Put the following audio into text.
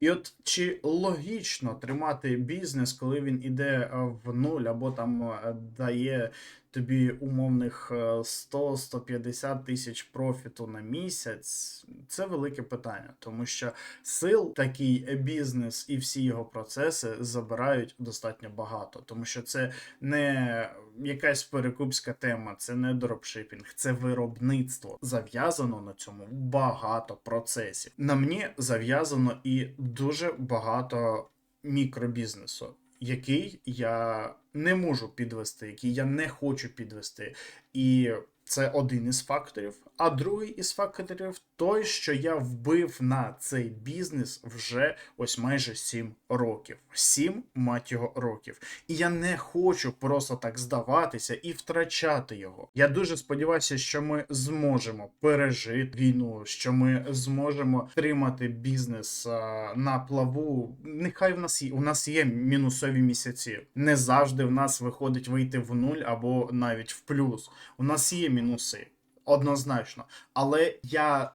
І от чи логічно тримати бізнес, коли він іде е, в нуль, або там е, дає тобі умовних е, 100-150 тисяч профіту на місяць? Це велике питання, тому що сил такий бізнес і всі його процеси забирають достатньо багато, тому що це не якась перекупська тема, це не дропшипінг, це виробництво. Зав'язано на цьому багато процесів. На мені зав'язано і дуже багато мікробізнесу, який я не можу підвести, який я не хочу підвести. І це один із факторів. А другий із факторів той, що я вбив на цей бізнес вже ось майже 7 років. 7, мать його, років. І я не хочу просто так здаватися і втрачати його. Я дуже сподіваюся, що ми зможемо пережити війну, що ми зможемо тримати бізнес а, на плаву. Нехай в нас є у нас є мінусові місяці. Не завжди в нас виходить вийти в нуль або навіть в плюс. У нас є мінуси. Однозначно, але я